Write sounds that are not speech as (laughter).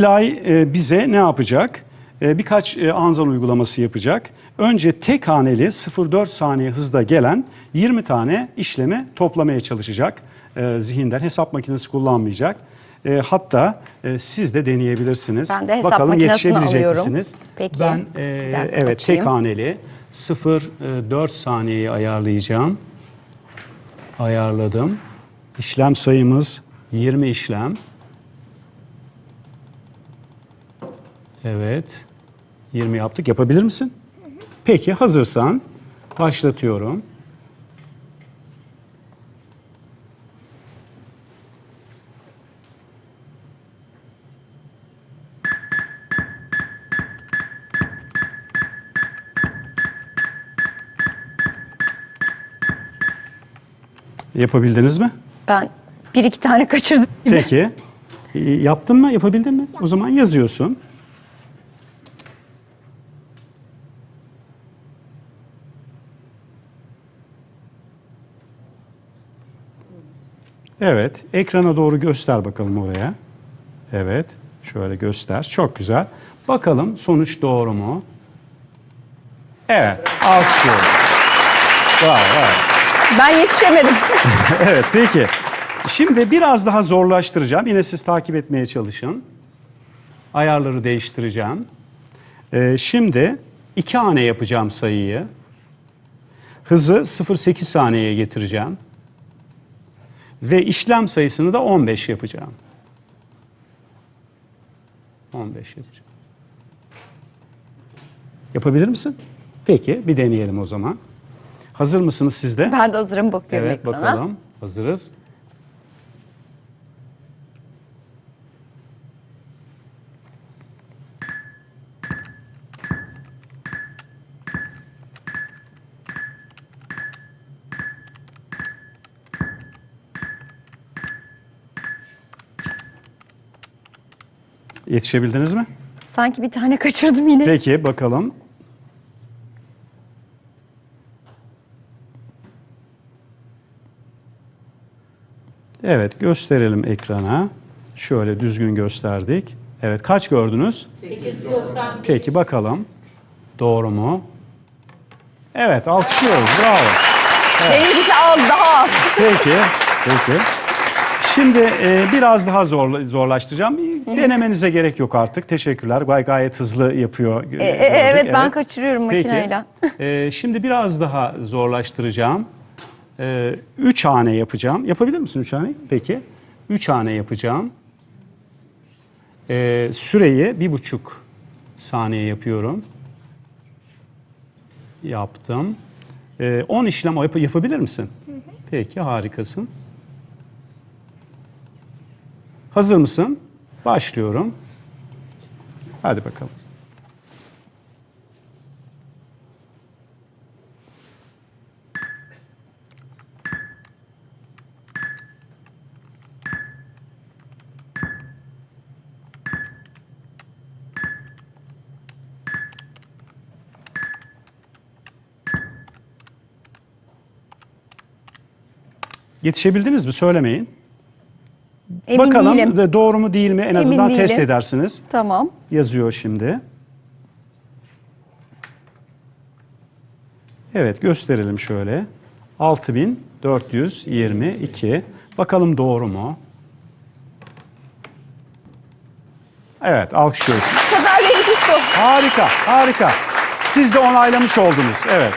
Lay e, bize ne yapacak? E, birkaç e, anzal uygulaması yapacak. Önce tek haneli 0,4 saniye hızda gelen 20 tane işlemi toplamaya çalışacak. Zihinden hesap makinesi kullanmayacak. Hatta siz de deneyebilirsiniz. Ben de hesap Bakalım yetişebilecek alıyorum. misiniz? Peki. Ben e, dakika evet tek açayım. haneli 0,4 saniyeyi ayarlayacağım. Ayarladım. İşlem sayımız 20 işlem. Evet. 20 yaptık. Yapabilir misin? Peki hazırsan başlatıyorum. Yapabildiniz mi? Ben bir iki tane kaçırdım. Peki. Yaptın mı? Yapabildin mi? O zaman yazıyorsun. Evet. Ekrana doğru göster bakalım oraya. Evet. Şöyle göster. Çok güzel. Bakalım sonuç doğru mu? Evet. Alkışlıyorum. Bravo, bravo. Ben yetişemedim. (laughs) Evet peki. Şimdi biraz daha zorlaştıracağım. Yine siz takip etmeye çalışın. Ayarları değiştireceğim. Ee, şimdi iki hane yapacağım sayıyı. Hızı 0.8 saniyeye getireceğim. Ve işlem sayısını da 15 yapacağım. 15 yapacağım. Yapabilir misin? Peki bir deneyelim o zaman. Hazır mısınız siz de? Ben de hazırım bakıyorum Evet ekrana. bakalım. Hazırız. Yetişebildiniz mi? Sanki bir tane kaçırdım yine. Peki bakalım. Evet gösterelim ekrana. Şöyle düzgün gösterdik. Evet kaç gördünüz? 891. Peki bakalım. Doğru mu? Evet alkışlıyoruz. Bravo. Benimkisi al daha az. Peki. Peki. Şimdi e, biraz daha zor, zorlaştıracağım. Denemenize gerek yok artık. Teşekkürler. Gay gayet hızlı yapıyor. E, e, evet, ben kaçırıyorum Peki. makineyle. E, şimdi biraz daha zorlaştıracağım. E, üç hane yapacağım. Yapabilir misin üç hane? Peki. Üç hane yapacağım. E, süreyi bir buçuk saniye yapıyorum. Yaptım. E, 10 işlem yap- yapabilir misin? Peki harikasın. Hazır mısın? Başlıyorum. Hadi bakalım. Yetişebildiniz mi? Söylemeyin. Emin Bakalım değilim. de doğru mu değil mi en azından test değilim. edersiniz. Tamam. Yazıyor şimdi. Evet gösterelim şöyle. 6422. Bakalım doğru mu? Evet alkışlıyoruz. Harika, harika. Siz de onaylamış oldunuz. Evet.